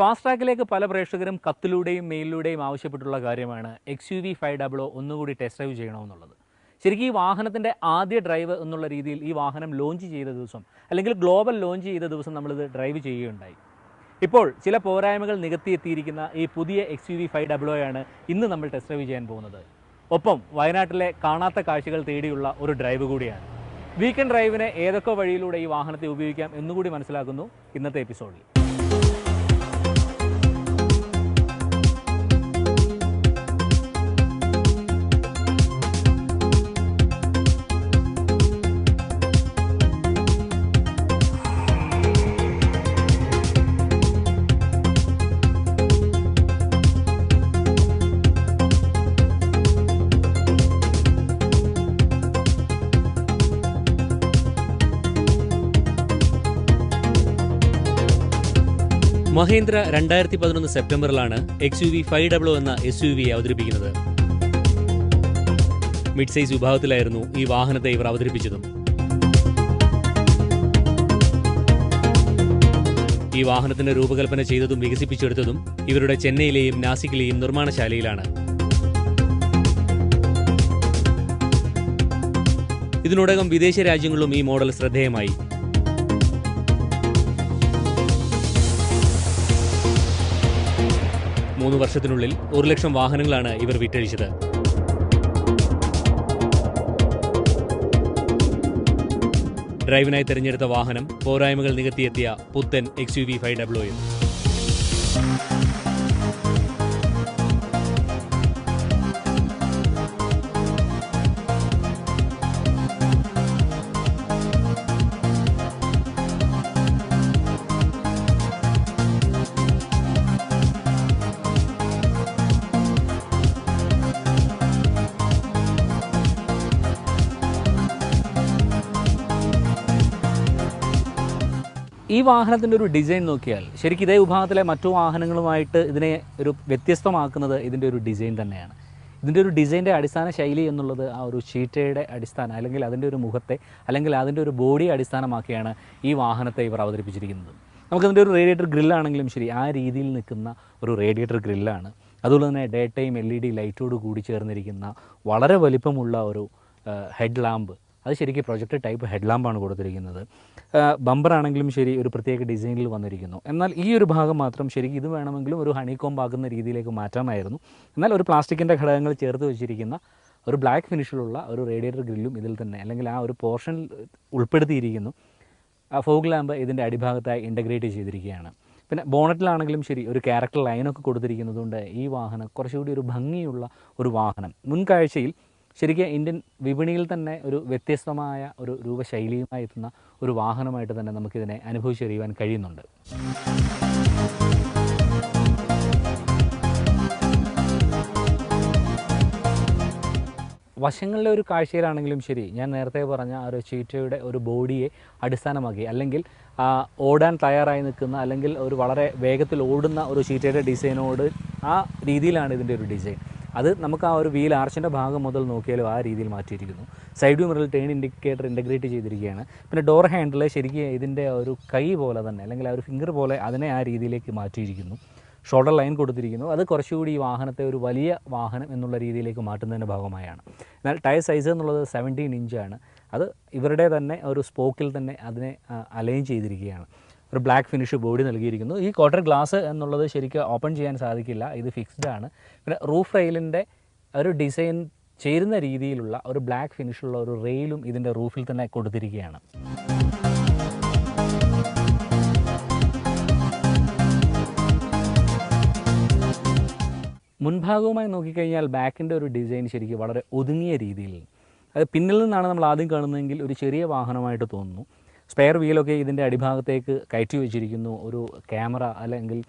Fast ട്രാക്കിലേക്ക് പല പ്രേക്ഷകരും കത്തിലൂടെയും മെയിലിലൂടെയും ആവശ്യപ്പെട്ടുള്ള കാര്യമാണ് X U V five double ഒന്നുകൂടി ടെസ്റ്റ് ഡ്രൈവ് ചെയ്യണമെന്നുള്ളത്. ശരിക്കും ഈ വാഹനത്തിന്റെ ആദ്യ ഡ്രൈവ് എന്നുള്ള രീതിയിൽ ഈ വാഹനം ലോഞ്ച് ചെയ്ത ദിവസം അല്ലെങ്കിൽ ഗ്ലോബൽ ലോഞ്ച് ചെയ്ത ദിവസം നമ്മളിത് ഡ്രൈവ് ചെയ്യുകയുണ്ടായി. ഇപ്പോൾ ചില പോരായ്മകൾ നികത്തിയെത്തിയിരിക്കുന്ന ഈ പുതിയ എക്സ് യു വി ഫൈവ് ഡബിളോയാണ് ഇന്ന് നമ്മൾ ടെസ്റ്റ് ഡ്രൈവ് ചെയ്യാൻ പോകുന്നത്. ഒപ്പം വയനാട്ടിലെ കാണാത്ത കാഴ്ചകൾ തേടിയുള്ള ഒരു ഡ്രൈവ് കൂടിയാണ്. വീക്കെൻഡ് ഡ്രൈവിന് ഏതൊക്കെ വഴിയിലൂടെ ഈ വാഹനത്തെ ഉപയോഗിക്കാം എന്നുകൂടി മനസ്സിലാക്കുന്നു ഇന്നത്തെ എപ്പിസോഡിൽ മഹേന്ദ്ര രണ്ടായിരത്തി പതിനൊന്ന് സെപ്റ്റംബറിലാണ് X U V five W എന്ന എസ് യു വി അവതരിപ്പിക്കുന്നത്. മിഡ് സൈസ് വിഭാഗത്തിലായിരുന്നു ഈ വാഹനത്തെ ഇവർ അവതരിപ്പിച്ചതും. ഈ വാഹനത്തിന്റെ രൂപകൽപ്പന ചെയ്തതും വികസിപ്പിച്ചെടുത്തതും ഇവരുടെ ചെന്നൈയിലെയും നാസിക്കിലെയും നിർമ്മാണശാലയിലാണ്. ഇതിനോടകം വിദേശ രാജ്യങ്ങളിലും ഈ മോഡൽ ശ്രദ്ധേയമായി. മൂന്ന് വർഷത്തിനുള്ളിൽ ഒരു ലക്ഷം വാഹനങ്ങളാണ് ഇവർ വിറ്റഴിച്ചത്. ഡ്രൈവിനായി തിരഞ്ഞെടുത്ത വാഹനം പോരായ്മകൾ നികത്തിയെത്തിയ പുത്തൻ എക്സ് യു വി ഫൈവ് ഡബ്ല്യൂയും ഈ വാഹനത്തിന്റെ ഒരു ഡിസൈൻ നോക്കിയാൽ ശരിക്കും ഇതേ വിഭാഗത്തിലെ മറ്റു വാഹനങ്ങളുമായിട്ട് ഇതിനെ ഒരു വ്യത്യസ്തമാക്കുന്നത് ഇതിന്റെ ഒരു ഡിസൈൻ തന്നെയാണ്. ഇതിന്റെ ഒരു ഡിസൈന്റെ അടിസ്ഥാന ശൈലി എന്നുള്ളത് ആ ഒരു ഷീറ്റയുടെ അടിസ്ഥാനം അല്ലെങ്കിൽ അതിന്റെ ഒരു മുഖത്തെ അല്ലെങ്കിൽ അതിന്റെ ഒരു ബോഡി അടിസ്ഥാനമാക്കിയാണ് ഈ വാഹനത്തെ ഇവർ അവതരിപ്പിച്ചിരിക്കുന്നത്. നമുക്കതിന്റെ ഒരു റേഡിയേറ്റർ ഗ്രില്ലാണെങ്കിലും ശരി ആ രീതിയിൽ നിൽക്കുന്ന ഒരു റേഡിയേറ്റർ ഗ്രില്ലാണ്. അതുപോലെ തന്നെ day time L E D ലൈറ്റോട് കൂടി ചേർന്നിരിക്കുന്ന വളരെ വലിപ്പമുള്ള ഒരു ഹെഡ് ലാമ്പ് അത് ശരിക്കും പ്രൊജക്ട് ടൈപ്പ് ഹെഡ് ലാമ്പാണ് കൊടുത്തിരിക്കുന്നത്. ബമ്പർ ആണെങ്കിലും ശരി ഒരു പ്രത്യേക ഡിസൈനിൽ വന്നിരിക്കുന്നു. എന്നാൽ ഈ ഒരു ഭാഗം മാത്രം ശരിക്കും ഇത് വേണമെങ്കിലും ഒരു ഹണി ആകുന്ന രീതിയിലേക്ക് മാറ്റാമായിരുന്നു എന്നാൽ ഒരു പ്ലാസ്റ്റിക്കിന്റെ ഘടകങ്ങൾ ചേർത്ത് വെച്ചിരിക്കുന്ന ഒരു ബ്ലാക്ക് ഫിനിഷിലുള്ള ഒരു റേഡിയേറ്റർ ഗ്രില്ലും ഇതിൽ തന്നെ അല്ലെങ്കിൽ ആ ഒരു പോർഷൻ ഉൾപ്പെടുത്തിയിരിക്കുന്നു. ആ ഫോഗ് ലാമ്പ് ഇതിന്റെ അടിഭാഗത്തായി ഇന്റഗ്രേറ്റ് ചെയ്തിരിക്കുകയാണ്. പിന്നെ ബോണറ്റിലാണെങ്കിലും ശരി ഒരു ക്യാരക്ടർ ലൈനൊക്കെ കൊടുത്തിരിക്കുന്നതുകൊണ്ട് ഈ വാഹനം കുറച്ചുകൂടി ഒരു ഭംഗിയുള്ള ഒരു വാഹനം. മുൻകാഴ്ചയിൽ ശരിക്കും ഇന്ത്യൻ വിപണിയിൽ തന്നെ ഒരു വ്യത്യസ്തമായ ഒരു രൂപശൈലിയുമായി എത്തുന്ന ഒരു വാഹനമായിട്ട് തന്നെ നമുക്കിതിനെ അനുഭവിച്ചറിയുവാൻ കഴിയുന്നുണ്ട്. വശങ്ങളിലെ ഒരു കാഴ്ചയിലാണെങ്കിലും ശരി ഞാൻ നേരത്തെ പറഞ്ഞ ആ ഒരു ചീറ്റയുടെ ഒരു ബോഡിയെ അടിസ്ഥാനമാക്കി അല്ലെങ്കിൽ ഓടാൻ തയ്യാറായി നിൽക്കുന്ന അല്ലെങ്കിൽ ഒരു വളരെ വേഗത്തിൽ ഓടുന്ന ഒരു ചീറ്റയുടെ ഡിസൈനോട് ആ രീതിയിലാണ് ഇതിന്റെ ഒരു ഡിസൈൻ. അത് നമുക്ക് ആ ഒരു വീൽ ആർച്ചിന്റെ ഭാഗം മുതൽ നോക്കിയാലും ആ രീതിയിൽ മാറ്റിയിരിക്കുന്നു. സൈഡ് മിററിൽ ടേൺ ഇൻഡിക്കേറ്റർ ഇന്റഗ്രേറ്റ് ചെയ്തിരിക്കുകയാണ്. പിന്നെ ഡോർ ഹാൻഡിൽ ശരിക്കും ഇതിന്റെ ഒരു കൈ പോലെ തന്നെ അല്ലെങ്കിൽ ആ ഒരു ഫിംഗർ പോലെ അതിനെ ആ രീതിയിലേക്ക് മാറ്റിയിരിക്കുന്നു. ഷോൾഡർ ലൈൻ കൊടുത്തിരിക്കുന്നു. അത് കുറച്ചുകൂടി ഈ വാഹനത്തെ ഒരു വലിയ വാഹനം എന്നുള്ള രീതിയിലേക്ക് മാറ്റുന്നതിന്റെ ഭാഗമായാണ്. എന്നാൽ ടയർ സൈസ് എന്നുള്ളത് സെവന്റീൻ ഇഞ്ചാണ് അത് ഇവരുടെ തന്നെ ഒരു സ്പോക്കിൽ തന്നെ അതിനെ അലൈൻ ചെയ്തിരിക്കുകയാണ്. ഒരു ബ്ലാക്ക് ഫിനിഷ് ബോഡി നൽകിയിരിക്കുന്നു. ഈ ക്വാർട്ടർ ഗ്ലാസ് എന്നുള്ളത് ശരിക്കും ഓപ്പൺ ചെയ്യാൻ സാധിക്കില്ല. ഇത് ഫിക്സ്ഡ് ആണ്. പിന്നെ റൂഫ് റെയിലിന്റെ ഒരു ഡിസൈൻ ചേരുന്ന രീതിയിലുള്ള ഒരു ബ്ലാക്ക് ഫിനിഷുള്ള ഒരു റെയിലും ഇതിന്റെ റൂഫിൽ തന്നെ കൊടുത്തിരിക്കുകയാണ്. മുൻഭാഗവുമായി നോക്കിക്കഴിഞ്ഞാൽ ബാക്കിന്റെ ഒരു ഡിസൈൻ ശരിക്കും വളരെ ഒതുങ്ങിയ രീതിയിൽ. അത് പിന്നിൽ നിന്നാണ് നമ്മൾ ആദ്യം കാണുന്നതെങ്കിൽ ഒരു ചെറിയ വാഹനമായിട്ട് തോന്നുന്നു. സ്പെയർ വീലൊക്കെ ഇതിന്റെ അടിഭാഗത്തേക്ക് കയറ്റി വെച്ചിരിക്കുന്നു. ഒരു ക്യാമറ അല്ലെങ്കിൽ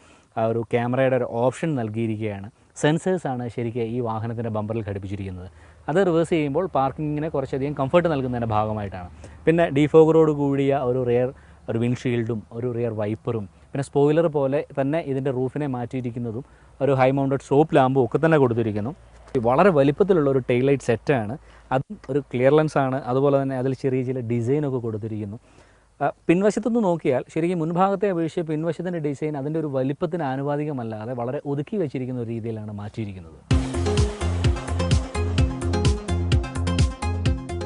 ഒരു ക്യാമറയുടെ ഒരു ഓപ്ഷൻ നൽകിയിരിക്കുകയാണ്. സെൻസേഴ്സാണ് ശരിക്കും ഈ വാഹനത്തിന്റെ ബമ്പറിൽ ഘടിപ്പിച്ചിരിക്കുന്നത്. അത് റിവേഴ്സ് ചെയ്യുമ്പോൾ പാർക്കിങ്ങിന് കുറച്ചധികം കംഫർട്ട് നൽകുന്നതിന്റെ ഭാഗമായിട്ടാണ്. പിന്നെ ഡീഫോഗറോട് കൂടിയ ഒരു റിയർ ഒരു വിൻഷീൽഡും ഒരു റിയർ വൈപ്പറും പിന്നെ സ്പോയിലർ പോലെ തന്നെ ഇതിന്റെ റൂഫിനെ മാറ്റിയിരിക്കുന്നതും ഒരു ഹൈ മൗണ്ടഡ് സോപ്പ് ലാമ്പും ഒക്കെ തന്നെ കൊടുത്തിരിക്കുന്നു. വളരെ വലിപ്പത്തിലുള്ള ഒരു ടെയിൽ ലൈറ്റ് സെറ്റാണ് അതും ഒരു ക്ലിയർ ലെൻസ് ആണ്. അതുപോലെ തന്നെ അതിൽ ചെറിയ ചില ഡിസൈനൊക്കെ കൊടുത്തിരിക്കുന്നു. പിൻവശത്തുനിന്ന് നോക്കിയാൽ ശരിക്കും മുൻഭാഗത്തെ അപേക്ഷിച്ച് പിൻവശത്തിന്റെ ഡിസൈൻ അതിന്റെ ഒരു വലിപ്പത്തിന് ആനുപാതികമല്ലാതെ വളരെ ഒതുക്കി വെച്ചിരിക്കുന്ന ഒരു രീതിയിലാണ് മാറ്റിയിരിക്കുന്നത്.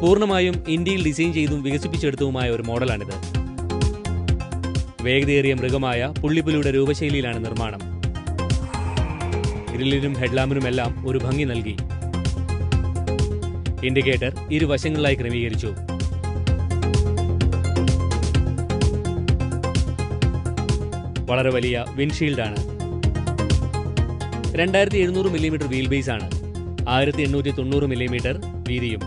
പൂർണമായും ഇന്ത്യയിൽ ഡിസൈൻ ചെയ്തും വികസിപ്പിച്ചെടുത്തതുമായ ഒരു മോഡലാണിത്. വേഗതയേറിയ മൃഗമായ പുള്ളിപ്പുലിയുടെ രൂപശൈലിയിലാണ് നിർമ്മാണം. ഗ്രില്ലിനും ഹെഡ്ലാമ്പിനുമെല്ലാം ഒരു ഭംഗി നൽകി. ഇൻഡിക്കേറ്റർ ഇരുവശങ്ങളിലായി ക്രമീകരിച്ചു. വളരെ വലിയ വിൻഷീൽഡാണ് രണ്ടായിരത്തി എഴുന്നൂറ് മില്ലിമീറ്റർ വീൽ ബേസ് ആണ്. ആയിരത്തി എണ്ണൂറ്റി തൊണ്ണൂറ് മില്ലിമീറ്റർ വീതിയും.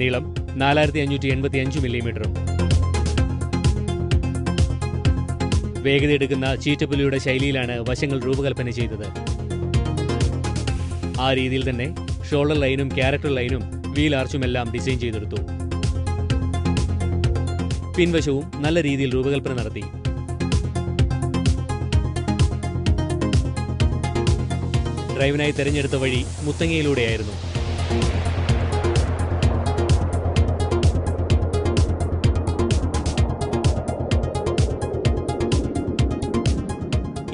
നീളം നാലായിരത്തി അഞ്ഞൂറ്റി എൺപത്തി അഞ്ച് മില്ലിമീറ്ററും വേഗതയെടുക്കുന്ന ചീറ്റപ്പുലിയുടെ ശൈലിയിലാണ് വശങ്ങൾ രൂപകൽപ്പന ചെയ്തത്. ആ രീതിയിൽ തന്നെ ഷോൾഡർ ലൈനും ക്യാരക്ടർ ലൈനും വീൽ ആർച്ചുമെല്ലാം ഡിസൈൻ ചെയ്തെടുത്തു. പിൻവശവും നല്ല രീതിയിൽ രൂപകൽപ്പന നടത്തി. ഡ്രൈവിനായി തെരഞ്ഞെടുത്ത വഴി മുത്തങ്ങയിലൂടെയായിരുന്നു.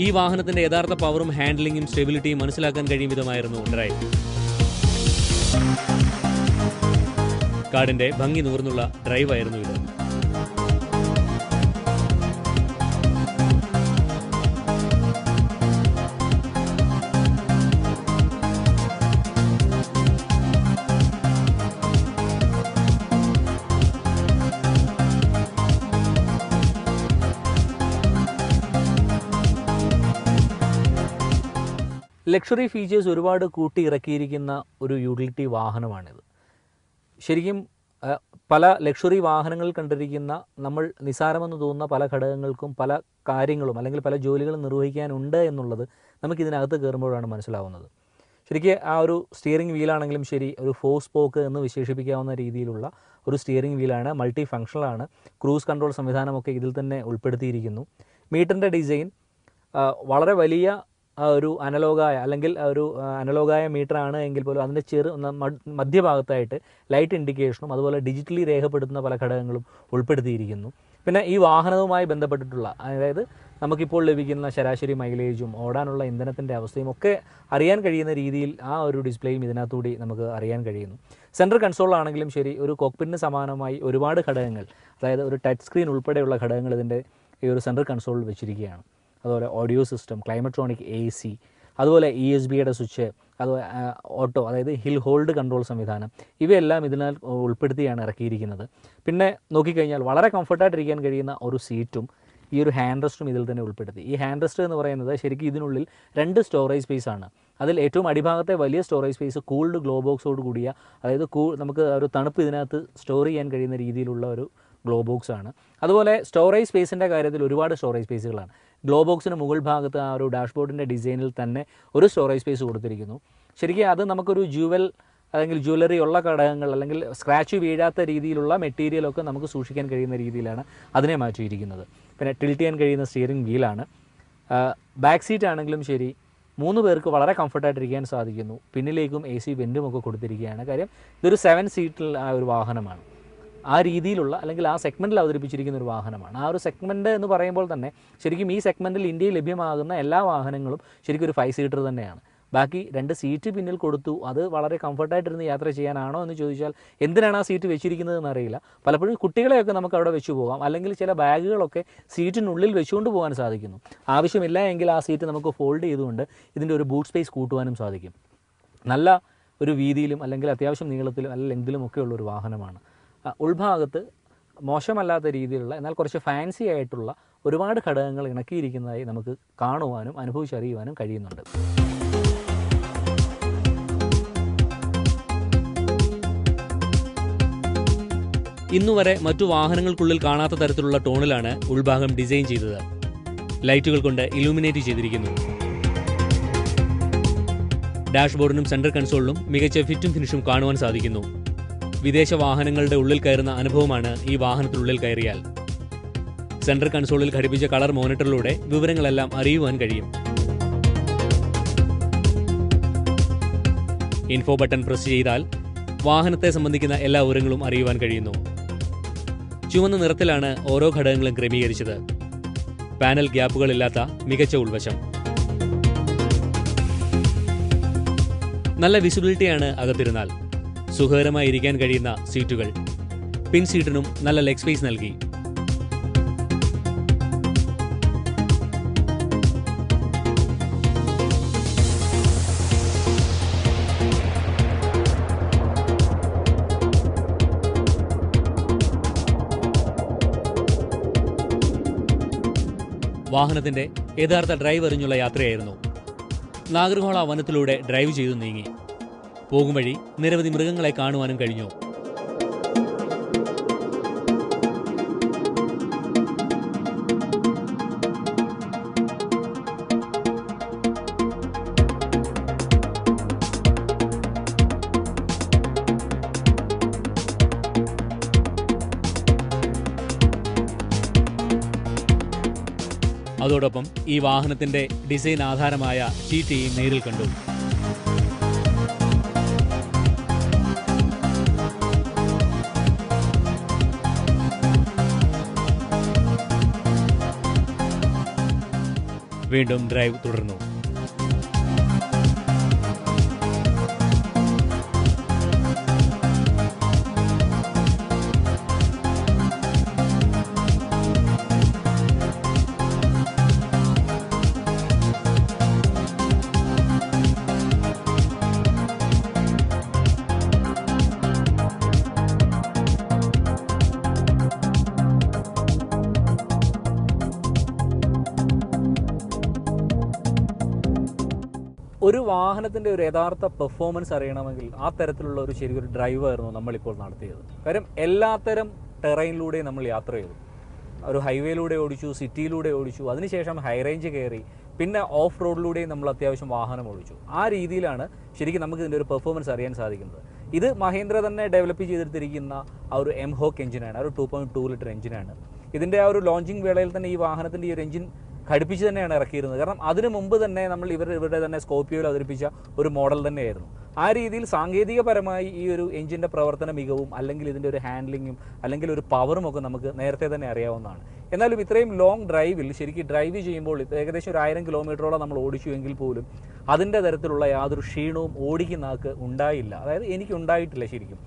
ഈ വാഹനത്തിന്റെ യഥാർത്ഥ പവറും ഹാൻഡ്ലിംഗും സ്റ്റെബിലിറ്റിയും മനസ്സിലാക്കാൻ കഴിയും വിധമായിരുന്നു ഡ്രൈവ്. കാടിന്റെ ഭംഗി നൂർന്നുള്ള ഡ്രൈവായിരുന്നു ഇത്. ലക്ഷറി ഫീച്ചേഴ്സ് ഒരുപാട് കൂട്ടി ഇറക്കിയിരിക്കുന്ന ഒരു യൂട്ടിലിറ്റി വാഹനമാണിത്. ശരിക്കും പല ലക്ഷറി വാഹനങ്ങൾ കണ്ടിരിക്കുന്ന നമ്മൾ നിസാരമെന്ന് തോന്നുന്ന പല ഘടകങ്ങൾക്കും പല കാര്യങ്ങളും അല്ലെങ്കിൽ പല ജോലികളും നിർവഹിക്കാനുണ്ട് എന്നുള്ളത് നമുക്കിതിനകത്ത് കയറുമ്പോഴാണ് മനസ്സിലാവുന്നത്. ശരിക്കും ആ ഒരു സ്റ്റിയറിംഗ് വീലാണെങ്കിലും ശരി ഒരു ഫോഴ്സ് പോക്ക് എന്ന് വിശേഷിപ്പിക്കാവുന്ന രീതിയിലുള്ള ഒരു സ്റ്റിയറിംഗ് വീലാണ് മൾട്ടി ഫങ്ഷണലാണ് ക്രൂസ് കൺട്രോൾ സംവിധാനമൊക്കെ ഇതിൽ തന്നെ ഉൾപ്പെടുത്തിയിരിക്കുന്നു. മീറ്ററിന്റെ ഡിസൈൻ വളരെ വലിയ ആ, ഒരു അനലോഗായ അല്ലെങ്കിൽ ഒരു അനലോഗായ മീറ്റർ ആണ് എങ്കിൽ പോലും അതിന്റെ ചെറു മധ്യഭാഗത്തായിട്ട് ലൈറ്റ് ഇൻഡിക്കേഷനും അതുപോലെ ഡിജിറ്റലി രേഖപ്പെടുത്തുന്ന പല ഘടകങ്ങളും ഉൾപ്പെടുത്തിയിരിക്കുന്നു. പിന്നെ ഈ വാഹനവുമായി ബന്ധപ്പെട്ടിട്ടുള്ള അതായത് നമുക്കിപ്പോൾ ലഭിക്കുന്ന ശരാശരി മൈലേജും ഓടാനുള്ള ഇന്ധനത്തിന്റെ അവസ്ഥയും ഒക്കെ അറിയാൻ കഴിയുന്ന രീതിയിൽ ആ ഒരു ഡിസ്പ്ലേയും ഇതിനകത്തുകൂടി നമുക്ക് അറിയാൻ കഴിയുന്നു. സെൻട്രൽ കൺസോളാണെങ്കിലും ശരി ഒരു കോക്പിറ്റിന് സമാനമായി ഒരുപാട് ഘടകങ്ങൾ അതായത് ഒരു ടച്ച് സ്ക്രീൻ ഉൾപ്പെടെയുള്ള ഘടകങ്ങൾ ഇതിന്റെ ഈ ഒരു സെൻട്രൽ കൺസോളിൽ വെച്ചിരിക്കുകയാണ്. അതുപോലെ audio system climatronic A C അതുപോലെ ഇ എസ് ബിയുടെ സ്വിച്ച് അതുപോലെ ഓട്ടോ അതായത് ഹിൽ ഹോൾഡ് കൺട്രോൾ സംവിധാനം ഇവയെല്ലാം ഇതിനാൽ ഉൾപ്പെടുത്തിയാണ് ഇറക്കിയിരിക്കുന്നത്. പിന്നെ നോക്കിക്കഴിഞ്ഞാൽ വളരെ കംഫർട്ടായിട്ടിരിക്കാൻ കഴിയുന്ന ഒരു സീറ്റും ഈ ഒരു ഹാൻഡ് റെസ്റ്റും ഇതിൽ തന്നെ ഉൾപ്പെടുത്തി. ഈ ഹാൻഡ് റെസ്റ്റ് എന്ന് പറയുന്നത് ശരിക്കും ഇതിനുള്ളിൽ രണ്ട് സ്റ്റോറേജ് സ്പേസ് ആണ്. അതിൽ ഏറ്റവും അടിഭാഗത്തെ വലിയ സ്റ്റോറേജ് സ്പേസ് കൂൾഡ് ഗ്ലോ ബോക്സോട് കൂടിയ അതായത് കൂ നമുക്ക് ഒരു തണുപ്പ് ഇതിനകത്ത് സ്റ്റോർ ചെയ്യാൻ കഴിയുന്ന രീതിയിലുള്ള ഒരു ഗ്ലോ ബോക്സ് ആണ്. അതുപോലെ സ്റ്റോറേജ് സ്പേസിന്റെ കാര്യത്തിൽ ഒരുപാട് സ്റ്റോറേജ് സ്പേസുകളാണ് ഗ്ലോ ബോക്സിന് മുകൾ ഭാഗത്ത് ആ ഒരു ഡാഷ്ബോർഡിന്റെ ഡിസൈനിൽ തന്നെ ഒരു സ്റ്റോറേജ് സ്പേസ് കൊടുത്തിരിക്കുന്നു. ശരിക്കും അത് നമുക്കൊരു ജുവൽ അല്ലെങ്കിൽ ജ്വല്ലറി ഉള്ള ഘടകങ്ങൾ അല്ലെങ്കിൽ സ്ക്രാച്ച് വീഴാത്ത രീതിയിലുള്ള മെറ്റീരിയലൊക്കെ നമുക്ക് സൂക്ഷിക്കാൻ കഴിയുന്ന രീതിയിലാണ് അതിനെ മാറ്റിയിരിക്കുന്നത്. പിന്നെ ടിൽറ്റ് ചെയ്യാൻ കഴിയുന്ന സ്റ്റിയറിംഗ് വീലാണ് ബാക്ക് സീറ്റ് ആണെങ്കിലും ശരി മൂന്ന് പേർക്ക് വളരെ കംഫർട്ടായിട്ടിരിക്കാൻ സാധിക്കുന്നു. പിന്നിലേക്കും എ സി വെന്റും ഒക്കെ കൊടുത്തിരിക്കുകയാണ്. കാര്യം ഇതൊരു സെവൻ സീറ്റിൽ ആ ഒരു വാഹനമാണ്. ആ രീതിയിലുള്ള അല്ലെങ്കിൽ ആ സെഗ്മെന്റിൽ അവതരിപ്പിച്ചിരിക്കുന്ന ഒരു വാഹനമാണ്. ആ ഒരു സെഗ്മെന്റ് എന്ന് പറയുമ്പോൾ തന്നെ ശരിക്കും ഈ സെഗ്മെന്റിൽ ഇന്ത്യയിൽ ലഭ്യമാകുന്ന എല്ലാ വാഹനങ്ങളും ശരിക്കും ഒരു ഫൈവ് സീറ്റർ തന്നെയാണ്. ബാക്കി രണ്ട് സീറ്റ് പിന്നിൽ കൊടുത്തു. അത് വളരെ കംഫർട്ടായിട്ടിരുന്ന് യാത്ര ചെയ്യാനാണോ എന്ന് ചോദിച്ചാൽ എന്തിനാണ് ആ സീറ്റ് വെച്ചിരിക്കുന്നതെന്ന് അറിയില്ല പലപ്പോഴും കുട്ടികളെയൊക്കെ നമുക്ക് അവിടെ വെച്ചു പോകാം. അല്ലെങ്കിൽ ചില ബാഗുകളൊക്കെ സീറ്റിനുള്ളിൽ വെച്ചുകൊണ്ട് പോകാൻ സാധിക്കുന്നു. ആവശ്യമില്ല എങ്കിൽ ആ സീറ്റ് നമുക്ക് ഫോൾഡ് ചെയ്തുകൊണ്ട് ഇതിന്റെ ഒരു ബൂട്ട് സ്പേസ് കൂട്ടുവാനും സാധിക്കും. നല്ല ഒരു വീതിയിലും അല്ലെങ്കിൽ അത്യാവശ്യം നീളത്തിലും ലെങ്തിലും ഒക്കെ ഉള്ള ഒരു വാഹനമാണ്. ഉൾഭാഗത്ത് മോശമല്ലാത്ത രീതിയിലുള്ള എന്നാൽ കുറച്ച് ഫാൻസി ആയിട്ടുള്ള ഒരുപാട് ഘടകങ്ങൾ ഇണക്കിയിരിക്കുന്നതായി നമുക്ക് കാണുവാനും അനുഭവിച്ചറിയുവാനും കഴിയുന്നുണ്ട്. ഇന്നുവരെ മറ്റു വാഹനങ്ങൾക്കുള്ളിൽ കാണാത്ത തരത്തിലുള്ള ടോണിലാണ് ഉൾഭാഗം ഡിസൈൻ ചെയ്തത്. ലൈറ്റുകൾ കൊണ്ട് ഇലൂമിനേറ്റ് ചെയ്തിരിക്കുന്നു. ഡാഷ്ബോർഡിനും സെൻട്രൽ കൺസോളിലും മികച്ച ഫിറ്റും ഫിനിഷും കാണുവാൻ സാധിക്കുന്നു. വിദേശ വാഹനങ്ങളുടെ ഉള്ളിൽ കയറുന്ന അനുഭവമാണ് ഈ വാഹനത്തിനുള്ളിൽ കയറിയാൽ. സെൻട്രൽ കൺസോളിൽ ഘടിപ്പിച്ച കളർ മോണിറ്ററിലൂടെ വിവരങ്ങളെല്ലാം അറിയുവാൻ കഴിയും. ഇൻഫോ ബട്ടൺ പ്രസ് ചെയ്താൽ വാഹനത്തെ സംബന്ധിക്കുന്ന എല്ലാ വിവരങ്ങളും അറിയുവാൻ കഴിയുന്നു. ചുവന്ന നിറത്തിലാണ് ഓരോ ഘടകങ്ങളും ക്രമീകരിച്ചത്. പാനൽ ഗ്യാപ്പുകളില്ലാത്ത മികച്ച ഉൾവശം. നല്ല വിസിബിലിറ്റിയാണ് അകത്തിരുന്നാൽ. സുഖകരമായി ഇരിക്കാൻ കഴിയുന്ന സീറ്റുകൾ. പിൻ സീറ്റിനും നല്ല ലെഗ് സ്പേസ് നൽകി. വാഹനത്തിന്റെ യഥാർത്ഥ ഡ്രൈവ് എറിഞ്ഞുള്ള യാത്രയായിരുന്നു. നാഗർഹോള വനത്തിലൂടെ ഡ്രൈവ് ചെയ്തു നീങ്ങി. പോകും വഴി നിരവധി മൃഗങ്ങളെ കാണുവാനും കഴിഞ്ഞു. അതോടൊപ്പം ഈ വാഹനത്തിന്റെ ഡിസൈൻ ആധാരമായ ടി നേരിൽ കണ്ടു. വീണ്ടും ഡ്രൈവ് തുടർന്നു. ഒരു വാഹനത്തിന്റെ ഒരു യഥാർത്ഥ പെർഫോമൻസ് അറിയണമെങ്കിൽ ആ തരത്തിലുള്ള ഒരു ശരിയൊരു ഡ്രൈവായിരുന്നു നമ്മളിപ്പോൾ നടത്തിയത്. കാര്യം എല്ലാത്തരം ടെറൈനിലൂടെയും നമ്മൾ യാത്ര ചെയ്തു. ഒരു ഹൈവേയിലൂടെ ഓടിച്ചു സിറ്റിയിലൂടെ ഓടിച്ചു അതിനുശേഷം ഹൈ റേഞ്ച് കയറി പിന്നെ ഓഫ് റോഡിലൂടെയും നമ്മൾ അത്യാവശ്യം വാഹനം ഓടിച്ചു. ആ രീതിയിലാണ് ശരിക്കും നമുക്ക് ഇതിന്റെ ഒരു പെർഫോമൻസ് അറിയാൻ സാധിക്കുന്നത്. ഇത് മഹീന്ദ്ര തന്നെ ഡെവലപ്പ് ചെയ്തെടുത്തിരിക്കുന്ന ആ ഒരു എം ഹോക്ക് എഞ്ചിനാണ് ആ ഒരു ടു പോയിന്റ് ടു ലിറ്റർ എഞ്ചിനാണ് ഇതിന്റെ ആ ഒരു ലോഞ്ചിങ് വേളയിൽ തന്നെ ഈ വാഹനത്തിന്റെ ഈ ഒരു എഞ്ചിൻ ഘടിപ്പിച്ച് തന്നെയാണ് ഇറക്കിയിരുന്നത്. കാരണം അതിനു മുമ്പ് തന്നെ നമ്മൾ ഇവർ ഇവരുടെ തന്നെ സ്കോപ്പിയോയിൽ അവതരിപ്പിച്ച ഒരു മോഡൽ തന്നെയായിരുന്നു. ആ രീതിയിൽ സാങ്കേതികപരമായി ഈ ഒരു എഞ്ചിന്റെ പ്രവർത്തന മികവും അല്ലെങ്കിൽ ഇതിന്റെ ഒരു ഹാൻഡ്ലിങ്ങും അല്ലെങ്കിൽ ഒരു പവറും ഒക്കെ നമുക്ക് നേരത്തെ തന്നെ അറിയാവുന്നതാണ്. എന്നാലും ഇത്രയും ലോങ് ഡ്രൈവിൽ ശരിക്കും ഡ്രൈവ് ചെയ്യുമ്പോൾ ഏകദേശം ഒരു ആയിരം കിലോമീറ്ററോളം നമ്മൾ ഓടിച്ചു എങ്കിൽ പോലും അതിന്റെ തരത്തിലുള്ള യാതൊരു ക്ഷീണവും ഓടിക്കുന്ന ആൾക്ക് ഉണ്ടായില്ല. അതായത് എനിക്ക് ഉണ്ടായിട്ടില്ല ശരിക്കും.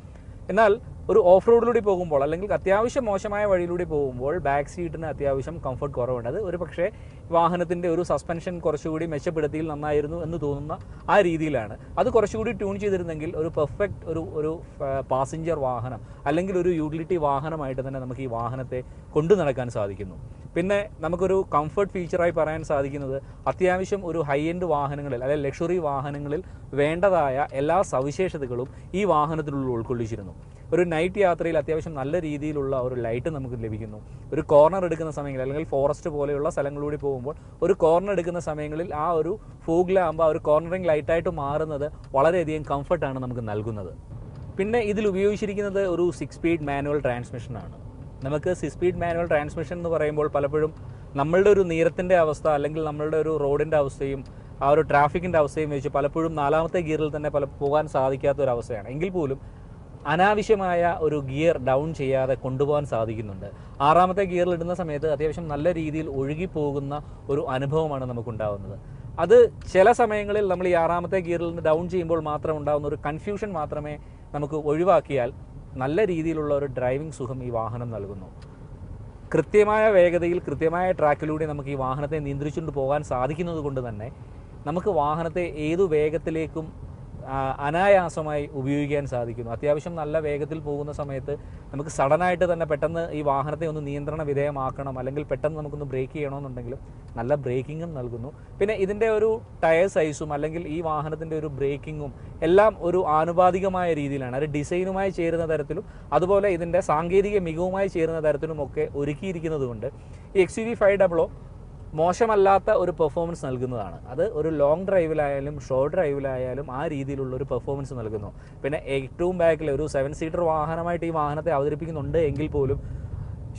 എന്നാൽ ഒരു ഓഫ് റോഡിലൂടെ പോകുമ്പോൾ അല്ലെങ്കിൽ അത്യാവശ്യം മോശമായ വഴിയിലൂടെ പോകുമ്പോൾ ബാക്ക് സീറ്റിന് അത്യാവശ്യം കംഫർട്ട് കുറവുണ്ട്. അത് ഒരു പക്ഷേ വാഹനത്തിന്റെ ഒരു സസ്പെൻഷൻ കുറച്ചുകൂടി മെച്ചപ്പെടുത്തിയിൽ നന്നായിരുന്നു എന്ന് തോന്നുന്ന ആ രീതിയിലാണ്. അത് കുറച്ചുകൂടി ട്യൂൺ ചെയ്തിരുന്നെങ്കിൽ ഒരു പെർഫെക്റ്റ് ഒരു ഒരു പാസഞ്ചർ വാഹനം അല്ലെങ്കിൽ ഒരു യൂട്ടിലിറ്റി വാഹനമായിട്ട് തന്നെ നമുക്ക് ഈ വാഹനത്തെ കൊണ്ടു നടക്കാൻ സാധിക്കുന്നു. പിന്നെ നമുക്കൊരു കംഫർട്ട് ഫീച്ചറായി പറയാൻ സാധിക്കുന്നത് അത്യാവശ്യം ഒരു ഹൈ എൻഡ് വാഹനങ്ങളിൽ അല്ലെങ്കിൽ ലക്ഷറി വാഹനങ്ങളിൽ വേണ്ടതായ എല്ലാ സവിശേഷതകളും ഈ വാഹനത്തിനുള്ളിൽ ഉൾക്കൊള്ളിച്ചിരുന്നു. ഒരു നൈറ്റ് യാത്രയിൽ അത്യാവശ്യം നല്ല രീതിയിലുള്ള ഒരു ലൈറ്റ് നമുക്ക് ലഭിക്കുന്നു. ഒരു കോർണർ എടുക്കുന്ന സമയങ്ങളിൽ അല്ലെങ്കിൽ ഫോറസ്റ്റ് പോലെയുള്ള സ്ഥലങ്ങളിലൂടെ പോകുമ്പോൾ ഒരു കോർണർ എടുക്കുന്ന സമയങ്ങളിൽ ആ ഒരു ഫോഗിലാകുമ്പോൾ ആ ഒരു കോർണറിങ് ലൈറ്റായിട്ട് മാറുന്നത് വളരെയധികം കംഫർട്ടാണ് നമുക്ക് നൽകുന്നത്. പിന്നെ ഇതിൽ ഉപയോഗിച്ചിരിക്കുന്നത് ഒരു സിക്സ് സ്പീഡ് മാനുവൽ ട്രാൻസ്മിഷനാണ് നമുക്ക് സിക്സ് സ്പീഡ് മാനുവൽ ട്രാൻസ്മിഷൻ എന്ന് പറയുമ്പോൾ പലപ്പോഴും നമ്മളുടെ ഒരു നീരത്തിന്റെ അവസ്ഥ അല്ലെങ്കിൽ നമ്മളുടെ ഒരു റോഡിന്റെ അവസ്ഥയും ആ ഒരു ട്രാഫിക്കിന്റെ അവസ്ഥയും വെച്ച് പലപ്പോഴും നാലാമത്തെ ഗിയറിൽ തന്നെ പല പോകാൻ സാധിക്കാത്ത ഒരു അവസ്ഥയാണ്. എങ്കിൽ പോലും അനാവശ്യമായ ഒരു ഗിയർ ഡൗൺ ചെയ്യാതെ കൊണ്ടുപോകാൻ സാധിക്കുന്നുണ്ട്. ആറാമത്തെ ഗിയറിൽ ഇടുന്ന സമയത്ത് അത്യാവശ്യം നല്ല രീതിയിൽ ഒഴുകിപ്പോകുന്ന ഒരു അനുഭവമാണ് നമുക്കുണ്ടാകുന്നത് അത് ചില സമയങ്ങളിൽ നമ്മൾ ഈ ആറാമത്തെ ഗിയറിൽ നിന്ന് ഡൗൺ ചെയ്യുമ്പോൾ മാത്രം ഉണ്ടാകുന്ന ഒരു കൺഫ്യൂഷൻ മാത്രമേ നമുക്ക് ഒഴിവാക്കിയാൽ നല്ല രീതിയിലുള്ള ഒരു ഡ്രൈവിംഗ് സുഖം ഈ വാഹനം നൽകുന്നു. കൃത്യമായ വേഗതയിൽ കൃത്യമായ ട്രാക്കിലൂടെ നമുക്ക് ഈ വാഹനത്തെ നിയന്ത്രിച്ചുകൊണ്ട് പോകാൻ സാധിക്കുന്നത് കൊണ്ട് തന്നെ നമുക്ക് വാഹനത്തെ ഏതു വേഗത്തിലേക്കും അനായാസമായി ഉപയോഗിക്കാൻ സാധിക്കുന്നു. അത്യാവശ്യം നല്ല വേഗത്തിൽ പോകുന്ന സമയത്ത് നമുക്ക് സഡനായിട്ട് തന്നെ പെട്ടെന്ന് ഈ വാഹനത്തെ ഒന്ന് നിയന്ത്രണ വിധേയമാക്കണം അല്ലെങ്കിൽ പെട്ടെന്ന് നമുക്കൊന്ന് ബ്രേക്ക് ചെയ്യണമെന്നുണ്ടെങ്കിലും നല്ല ബ്രേക്കിങ്ങും നൽകുന്നു. പിന്നെ ഇതിന്റെ ഒരു ടയർ സൈസും അല്ലെങ്കിൽ ഈ വാഹനത്തിന്റെ ഒരു ബ്രേക്കിങ്ങും എല്ലാം ഒരു ആനുപാതികമായ രീതിയിലാണ്. ഒരു ഡിസൈനുമായി ചേരുന്ന തരത്തിലും അതുപോലെ ഇതിന്റെ സാങ്കേതിക മികവുമായി ചേരുന്ന തരത്തിലും ഒക്കെ ഒരുക്കിയിരിക്കുന്നതുകൊണ്ട് ഈ X U V five double O മോശമല്ലാത്ത ഒരു പെർഫോമൻസ് നൽകുന്നതാണ്. അത് ഒരു ലോങ് ഡ്രൈവിലായാലും ഷോർട്ട് ഡ്രൈവിലായാലും ആ രീതിയിലുള്ള ഒരു പെർഫോമൻസ് നൽകുന്നു. പിന്നെ ഏറ്റവും ബാക്കിൽ ഒരു സെവൻ സീറ്റർ വാഹനമായിട്ട് ഈ വാഹനത്തെ അവതരിപ്പിക്കുന്നുണ്ട് എങ്കിൽ പോലും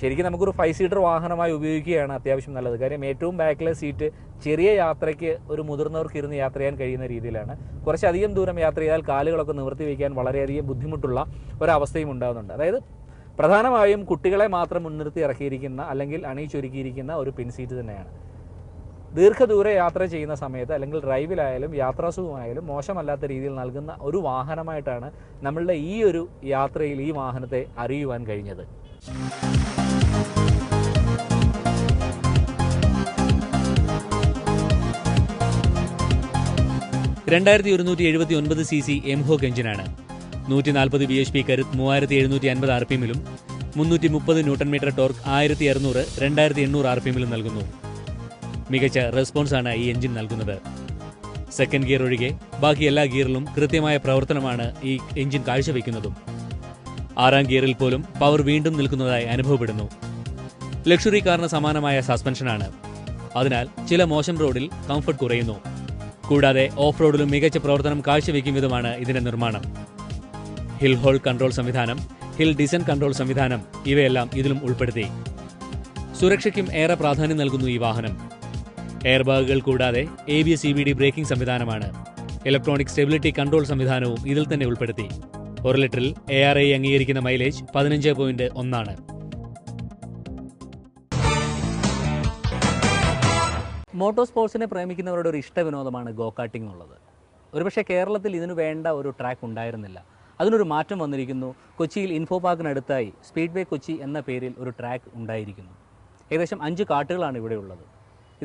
ശരിക്കും നമുക്കൊരു ഫൈവ് സീറ്റർ വാഹനമായി ഉപയോഗിക്കുകയാണ് അത്യാവശ്യം നല്ലത്. കാര്യം ഏറ്റവും ബാക്കിലെ സീറ്റ് ചെറിയ യാത്രയ്ക്ക് ഒരു മുതിർന്നവർക്ക് ഇരുന്ന് യാത്ര ചെയ്യാൻ കഴിയുന്ന രീതിയിലാണ്. കുറച്ചധികം ദൂരം യാത്ര ചെയ്താൽ കാലുകളൊക്കെ നിവർത്തി വയ്ക്കാൻ വളരെയധികം ബുദ്ധിമുട്ടുള്ള ഒരവസ്ഥയും ഉണ്ടാകുന്നുണ്ട്. അതായത് പ്രധാനമായും കുട്ടികളെ മാത്രം മുൻനിർത്തി ഇറക്കിയിരിക്കുന്ന അല്ലെങ്കിൽ അണിയിച്ചൊരുക്കിയിരിക്കുന്ന ഒരു പിൻ സീറ്റ് തന്നെയാണ്. ദീർഘദൂര യാത്ര ചെയ്യുന്ന സമയത്ത് അല്ലെങ്കിൽ ഡ്രൈവിലായാലും യാത്രാസുഖമായാലും മോശമല്ലാത്ത രീതിയിൽ നൽകുന്ന ഒരു വാഹനമായിട്ടാണ് നമ്മളുടെ ഈ ഒരു യാത്രയിൽ ഈ വാഹനത്തെ അറിയുവാൻ കഴിഞ്ഞത്. രണ്ടായിരത്തി ഒരുന്നൂറ്റി എഴുപത്തി ഒൻപത് സി സി എംഹോക്ക് എഞ്ചിനാണ്. നൂറ്റി നാൽപ്പത് ബി എച്ച് പി കരുത്ത് മൂവായിരത്തി എഴുന്നൂറ്റി അൻപത് ആർ പി എമ്മിലും മുന്നൂറ്റി മുപ്പത് ന്യൂട്ടൺ മീറ്റർ ടോർക്ക് ആയിരത്തി അറുന്നൂറ് രണ്ടായിരത്തി എണ്ണൂറ് ആർ പി എമ്മിലും നൽകുന്നു. മികച്ച റെസ്പോൺസാണ് ഈ എഞ്ചിൻ നൽകുന്നത്. സെക്കൻഡ് ഗിയർ ഒഴികെ ബാക്കി എല്ലാ ഗിയറിലും കൃത്യമായ പ്രവർത്തനമാണ് ഈ എഞ്ചിൻ കാഴ്ചവെക്കുന്നതും. ആറാം ഗിയറിൽ പോലും പവർ വീണ്ടും നിൽക്കുന്നതായി അനുഭവപ്പെടുന്നു. ലക്ഷറി കാറിന് സമാനമായ സസ്പെൻഷനാണ് അതിനാൽ ചില മോശം റോഡിൽ കംഫർട്ട് കുറയുന്നു. കൂടാതെ ഓഫ് റോഡിലും മികച്ച പ്രവർത്തനം കാഴ്ചവെക്കും വിധമാണ് ഇതിന്റെ നിർമ്മാണം. ഹിൽ ഹോൾ കൺട്രോൾ സംവിധാനം ഹിൽ ഡിസൻ കൺട്രോൾ സംവിധാനം ഇവയെല്ലാം ഇതിലും ഉൾപ്പെടുത്തി. സുരക്ഷയ്ക്കും ഏറെ പ്രാധാന്യം നൽകുന്നു ഈ വാഹനം. എയർ ബാഗുകൾ കൂടാതെ A B S E B D braking സംവിധാനമാണ്. ഇലക്ട്രോണിക് സ്റ്റെബിലിറ്റി കൺട്രോൾ സംവിധാനവും ഇതിൽ തന്നെ ഉൾപ്പെടുത്തി. ഒരു ലിറ്ററിൽ എ ആർ ഐ അംഗീകരിക്കുന്ന മൈലേജ് പതിനഞ്ച് പോയിന്റ് ഒന്നാണ്. മോട്ടോർ സ്പോർട്സിനെ പ്രേമിക്കുന്നവരുടെ ഒരു ഇഷ്ട വിനോദമാണ് ഗോ കാട്ടിംഗ് എന്നുള്ളത്. ഒരുപക്ഷെ കേരളത്തിൽ ഇതിനു വേണ്ട ഒരു ട്രാക്ക് ഉണ്ടായിരുന്നില്ല. അതിനൊരു മാറ്റം വന്നിരിക്കുന്നു. കൊച്ചിയിൽ ഇൻഫോ പാർക്കിനടുത്തായി സ്പീഡ് വേ കൊച്ചി എന്ന പേരിൽ ഒരു ട്രാക്ക് ഉണ്ടായിരിക്കുന്നു. ഏകദേശം അഞ്ച് കാട്ടുകളാണ് ഇവിടെ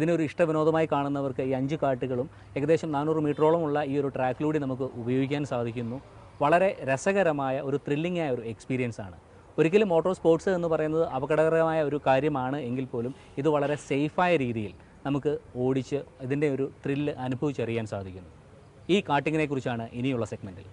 ഉള്ളത് ഇഷ്ടവിനോദമായി കാണുന്നവർക്ക് ഈ അഞ്ച് കാട്ടുകളും ഏകദേശം നാനൂറ് മീറ്ററോളമുള്ള ഈ ഒരു ട്രാക്കിലൂടെ നമുക്ക് ഉപയോഗിക്കാൻ സാധിക്കുന്നു. വളരെ രസകരമായ ഒരു ത്രില്ലിംഗ് ആയ ഒരു എക്സ്പീരിയൻസ് ആണ്. ഒരിക്കലും മോട്ടോർ സ്പോർട്സ് എന്ന് പറയുന്നത് അപകടകരമായ ഒരു കാര്യമാണ് എങ്കിൽ പോലും ഇത് വളരെ സേഫായ രീതിയിൽ നമുക്ക് ഓടിച്ച് ഇതിന്റെ ഒരു ത്രില്ല് അനുഭവിച്ചറിയാൻ സാധിക്കുന്നു. ഈ കാട്ടിങ്ങിനെ കുറിച്ചാണ് ഇനിയുള്ള സെഗ്മെന്റിൽ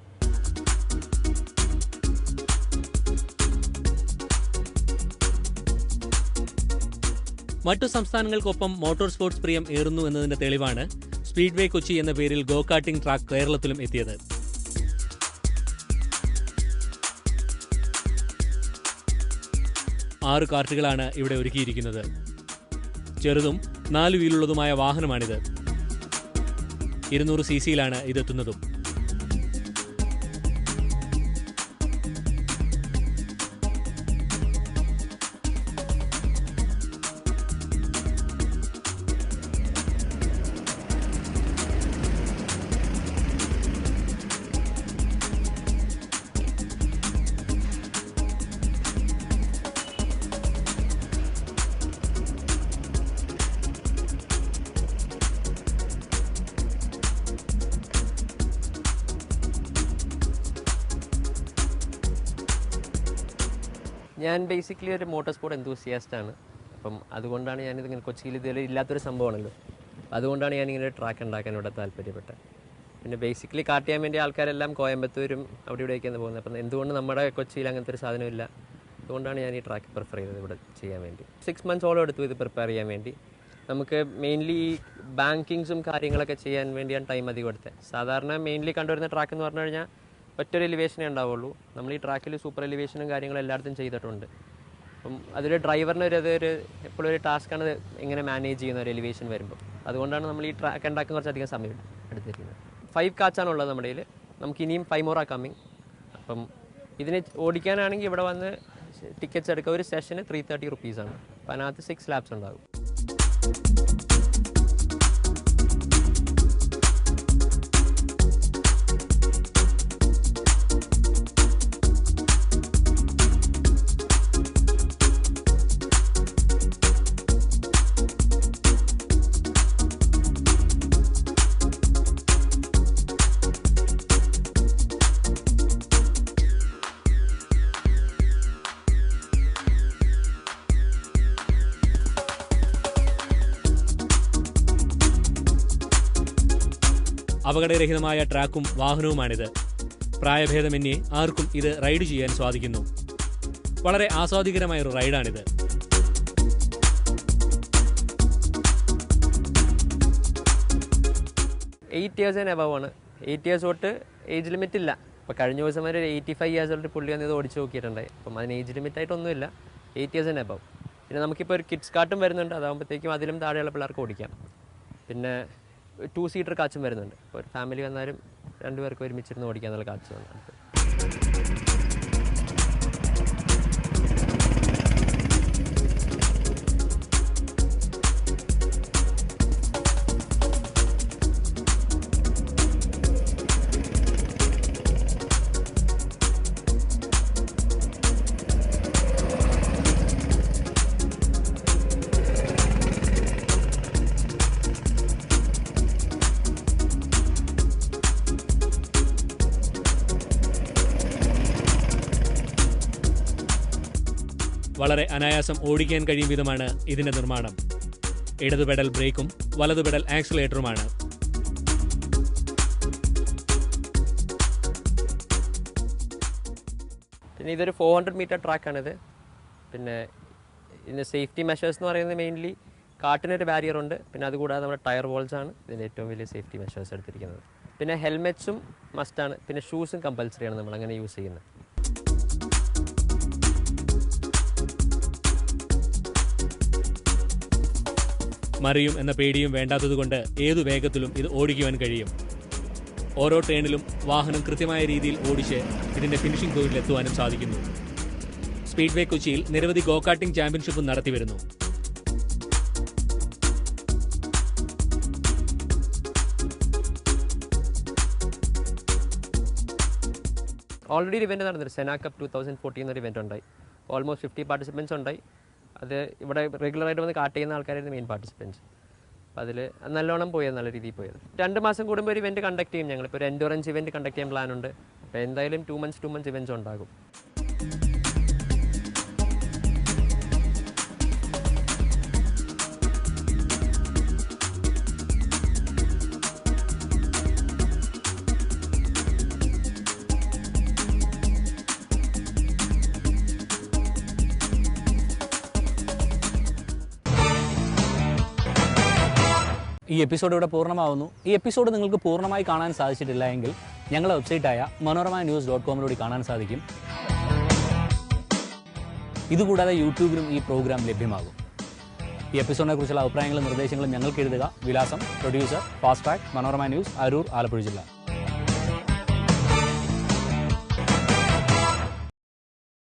മറ്റു സംസ്ഥാനങ്ങൾക്കൊപ്പം മോട്ടോർ സ്പോർട്സ് പ്രിയം ഏറുന്നു എന്നതിന്റെ തെളിവാണ് സ്പീഡ്വേ കൊച്ചി എന്ന പേരിൽ ഗോ കാട്ടിംഗ് ട്രാക്ക് കേരളത്തിലും എത്തിയത്. ആറ് കാർട്ടുകളാണ് ഇവിടെ ഒരുക്കിയിരിക്കുന്നത്. ചെറുതും നാലു വീലുള്ളതുമായ വാഹനമാണിത്. ഇരുന്നൂറ് സി സിയിലാണ് ഇതെത്തുന്നതും. ഞാൻ ബേസിക്കലി ഒരു മോട്ടോർ സ്പോർട്ട് എന്തൂസിയാസ്റ്റ് ആണ്. അപ്പം അതുകൊണ്ടാണ് ഞാനിത് ഇങ്ങനെ കൊച്ചിയിൽ ഇതുവരെ ഇല്ലാത്തൊരു സംഭവമാണല്ലോ. അതുകൊണ്ടാണ് ഞാനിങ്ങനെ ട്രാക്ക് ഉണ്ടാക്കാൻ ഇവിടെ താല്പര്യപ്പെട്ടത്. പിന്നെ ബേസിക്കലി കാട്ട് ചെയ്യാൻ വേണ്ടി ആൾക്കാരെല്ലാം കോയമ്പത്തൂരും അവിടെ ഇവിടെയൊക്കെയാണ് പോകുന്നത്. അപ്പം എന്തുകൊണ്ട് നമ്മുടെ കൊച്ചിയിൽ അങ്ങനത്തെ ഒരു സാധനമില്ല? അതുകൊണ്ടാണ് ഞാൻ ഈ ട്രാക്ക് പ്രിഫർ ചെയ്തത് ഇവിടെ ചെയ്യാൻ വേണ്ടി. സിക്സ് മന്ത്സോളം എടുത്തു ഇത് പ്രിപ്പയർ ചെയ്യാൻ വേണ്ടി. നമുക്ക് മെയിൻലി ബാങ്കിങ്സും കാര്യങ്ങളൊക്കെ ചെയ്യാൻ വേണ്ടിയാണ് ടൈം അധികം എടുത്തത്. സാധാരണ മെയിൻലി കണ്ടുവരുന്ന ട്രാക്ക് എന്ന് പറഞ്ഞു കഴിഞ്ഞാൽ ഒറ്റൊരു എലിവേഷനേ ഉണ്ടാവുള്ളൂ. നമ്മൾ ഈ ട്രാക്കിൽ സൂപ്പർ എലിവേഷനും കാര്യങ്ങളും എല്ലായിടത്തും ചെയ്തിട്ടുണ്ട്. അപ്പം അതൊരു ഡ്രൈവറിന് ഒരു അതൊരു എപ്പോഴും ഒരു ടാസ്ക്കാണ് എങ്ങനെ മാനേജ് ചെയ്യുന്ന ഒരു എലിവേഷൻ വരുമ്പോൾ അതുകൊണ്ടാണ് നമ്മൾ ഈ ട്രാക്ക് ഉണ്ടാക്കാൻ കുറച്ചധികം സമയം എടുത്തിരിക്കുന്നത്. ഫൈവ് കാച്ചാണുള്ളത് നമ്മുടെ കയ്യിൽ നമുക്ക് ഇനിയും ഫൈവ് മോർ ആ കമ്മിങ് അപ്പം ഇതിന് ഓടിക്കാനാണെങ്കിൽ ഇവിടെ വന്ന് ടിക്കറ്റ്സ് എടുക്കുക ഒരു സെഷന് ത്രീ തേർട്ടി റുപ്പീസാണ് അപ്പം അതിനകത്ത് സിക്സ് ലാബ്സ് ഉണ്ടാകും. അപകടരഹിതമായ ട്രാക്കും വാഹനവുമാണിത്. പ്രായഭേദമന്യേ ആർക്കും ഇത് റൈഡ് ചെയ്യാൻ സാധിക്കുന്നു. വളരെ ആസ്വാദികരമായ ഒരു റൈഡാണിത്. എയ്റ്റ് ഇയേഴ്സ് ആൻഡ് എബവ് ആണ്. എയ്റ്റ് ഇയേഴ്സ് തൊട്ട് ഏജ് ലിമിറ്റ് ഇല്ല. അപ്പോൾ കഴിഞ്ഞ ദിവസം വരെ ഒരു എയ്റ്റി ഫൈവ് ഇയേഴ്സ് തൊട്ട് പുള്ളി വന്ന് ഇത് ഓടിച്ച് നോക്കിയിട്ടുണ്ടായി അപ്പം അതിന് ഏജ് ലിമിറ്റ് ആയിട്ടൊന്നുമില്ല എയ്റ്റ് ഇയേഴ്സ് ആൻഡ് അബവ് പിന്നെ നമുക്കിപ്പോൾ ഒരു കിഡ്സ് കാർട്ടും വരുന്നുണ്ട്. അതാകുമ്പോഴത്തേക്കും അതിലും താഴെയുള്ള പിള്ളേർക്ക് ഓടിക്കാം. പിന്നെ ടു സീറ്റർ കാച്ചും വരുന്നുണ്ട്. ഒരു ഫാമിലി വന്നാലും രണ്ടുപേർക്ക് ഒരുമിച്ചിരുന്ന് നല്ല കാച്ച് വന്നിട്ടുണ്ട് വളരെ അനായാസം ഓടിക്കാൻ കഴിയും വിധമാണ് ഇതിന്റെ നിർമ്മാണം. ഇടതുപെടൽ ബ്രേക്കും വലതു പെഡൽ ആക്സിലേറ്ററുമാണ്. പിന്നെ ഇതൊരു ഫോർ ഹൺഡ്രഡ് മീറ്റർ ട്രാക്കാണിത് പിന്നെ ഇതിന്റെ സേഫ്റ്റി മെഷേഴ്സ് എന്ന് പറയുന്നത് മെയിൻലി കാട്ടിനൊരു ബാരിയർ ഉണ്ട്. പിന്നെ അതുകൂടാതെ നമ്മുടെ ടയർ വോൾസ് ആണ് ഇതിന്റെ ഏറ്റവും വലിയ സേഫ്റ്റി മെഷേഴ്സ് എടുത്തിരിക്കുന്നത്. പിന്നെ ഹെൽമെറ്റ്സും മസ്റ്റാണ് പിന്നെ ഷൂസും കമ്പൽസറി ആണ് നമ്മൾ അങ്ങനെ യൂസ് ചെയ്യുന്നത്. മറിയും എന്ന പേടിയും വേണ്ടാത്തതുകൊണ്ട് ഏതു വേഗത്തിലും ഇത് ഓടിക്കുവാൻ കഴിയും. ഓരോ ട്രെയിനിലും വാഹനം കൃത്യമായ രീതിയിൽ ഓടിച്ച് ഇതിന്റെ ഫിനിഷിംഗ് പോയിന്റിൽ എത്തുവാനും സാധിക്കുന്നു. സ്പീഡ്വേ കൊച്ചിയിൽ നിരവധി ഗോകാട്ടിംഗ് ചാമ്പ്യൻഷിപ്പും നടത്തിവരുന്നു ഓൾറെഡി ഒരു ഇവന്റ് നടന്നിരുന്നു. സെനാ കപ്പ് ടു തൗസൻഡ് ഫോർട്ടീൻ എന്നൊരു ഇവന്റ് ഉണ്ടായി. ഓൾമോസ്റ്റ് ഫിഫ്റ്റി പാർട്ടിസിപ്പൻസ് ഉണ്ടായി. അത് ഇവിടെ റെഗുലറായിട്ട് വന്ന് കാട്ട് ചെയ്യുന്ന ആൾക്കാരായിരുന്നു മെയിൻ പാർട്ടിസിപ്പൻസ് അപ്പോൾ അതിൽ നല്ലോണം പോയത് നല്ല രീതിയിൽ പോയത്. രണ്ട് മാസം കൂടുമ്പോൾ ഒരു ഇവന്റ് കണ്ടക്ട് ചെയ്യും ഞങ്ങൾ. ഇപ്പോൾ ഒരു എൻഡോറൻസ് ഇവന്റ് കണ്ടക്ട് ചെയ്യാൻ പ്ലാനുണ്ട് അപ്പോൾ എന്തായാലും two months two months events ഉണ്ടാകും. എപ്പിസോഡ് ഇവിടെ പൂർണമാവുന്നു. ഈ എപ്പിസോഡ് നിങ്ങൾക്ക് പൂർണമായി കാണാൻ സാധിച്ചിട്ടില്ല എങ്കിൽ ഞങ്ങളുടെ വെബ്സൈറ്റായ മനോരമ ന്യൂസ് ഡോട്ട് കോമിലൂടെ കാണാൻ സാധിക്കും. ഇതുകൂടാതെ യൂട്യൂബിലും ഈ പ്രോഗ്രാം ലഭ്യമാകും. ഈ എപ്പിസോഡിനെ കുറിച്ചുള്ള അഭിപ്രായങ്ങളും നിർദ്ദേശങ്ങളും ഞങ്ങൾക്ക് എഴുതുക. വിലാസം producer fast track Manorama news Aroor Alappuzha ജില്ല.